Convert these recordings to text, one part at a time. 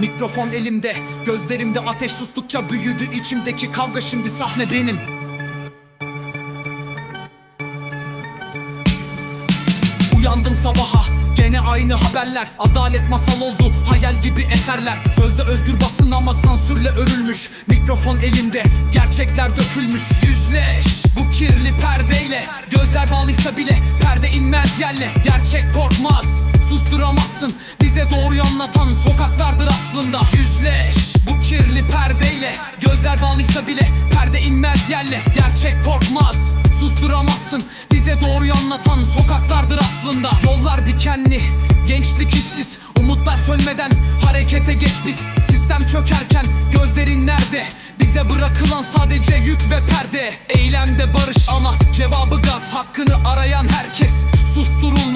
Mikrofon elimde Gözlerimde ateş sustukça büyüdü içimdeki kavga şimdi sahne benim. Uyandım sabaha Gene aynı haberler. Adalet masal oldu Hayal gibi eserler. Sözde özgür basın ama sansürle örülmüş. Mikrofon elimde Gerçekler dökülmüş. Yüzleş bu kirli perdeyle. Gözler bağlıysa bile Perde inmez yerle. Gerçek korkmaz Susturamazsın Bize doğruyu anlatan sokaklardır aslında. Yüzleş bu kirli perdeyle Gözler bağlıysa bile Perde inmez yerle. Gerçek korkmaz Susturamazsın Bize doğruyu anlatan sokaklardır aslında. Yollar dikenli Gençlik işsiz Umutlar sönmeden Harekete geç biz. Sistem çökerken Gözlerin nerede? Bize bırakılan sadece yük ve perde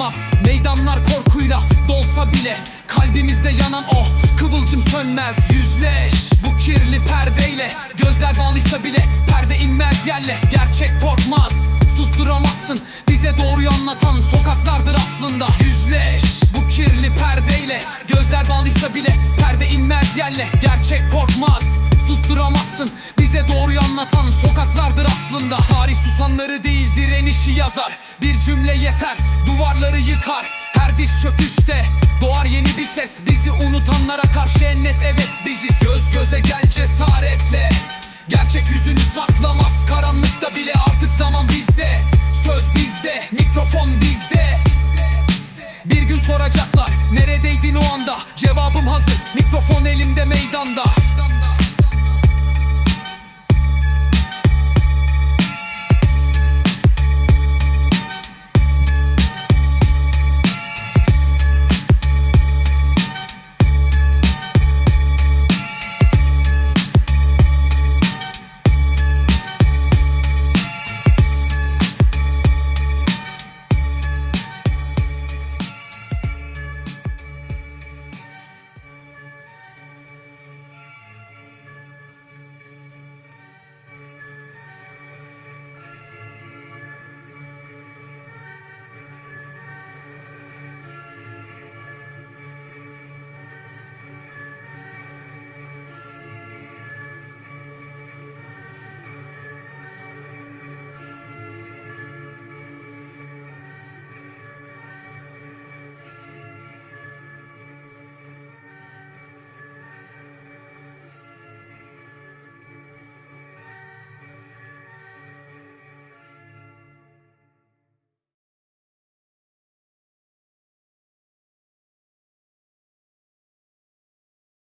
susturulmaz Meydanlar korkuyla dolsa bile Kalbimizde yanan o kıvılcım sönmez. Yüzleş bu kirli perdeyle Gözler bağlıysa bile perde inmez yerle. Gerçek korkmaz susturamazsın Bize doğruyu anlatan sokaklardır aslında. Yüzleş bu kirli perdeyle Gözler bağlıysa bile perde inmez yerle. Gerçek korkmaz susturamazsın Bize doğruyu anlatan sokaklardır aslında. Tarih susanları değil direnişi yazar. Bir cümle yeter duvarları yıkar Her diz çöküşte doğar yeni bir ses. Bizi unutanlara karşı en net evet biziz. Göz göze gel cesaretle. Gerçek yüzünü saklamaz. Karanlıkta bile artık zaman bizde. Söz bizde mikrofon bizde. Bir gün soracaklar neredeydin o anda? Cevabım hazır mikrofon elimde meydanda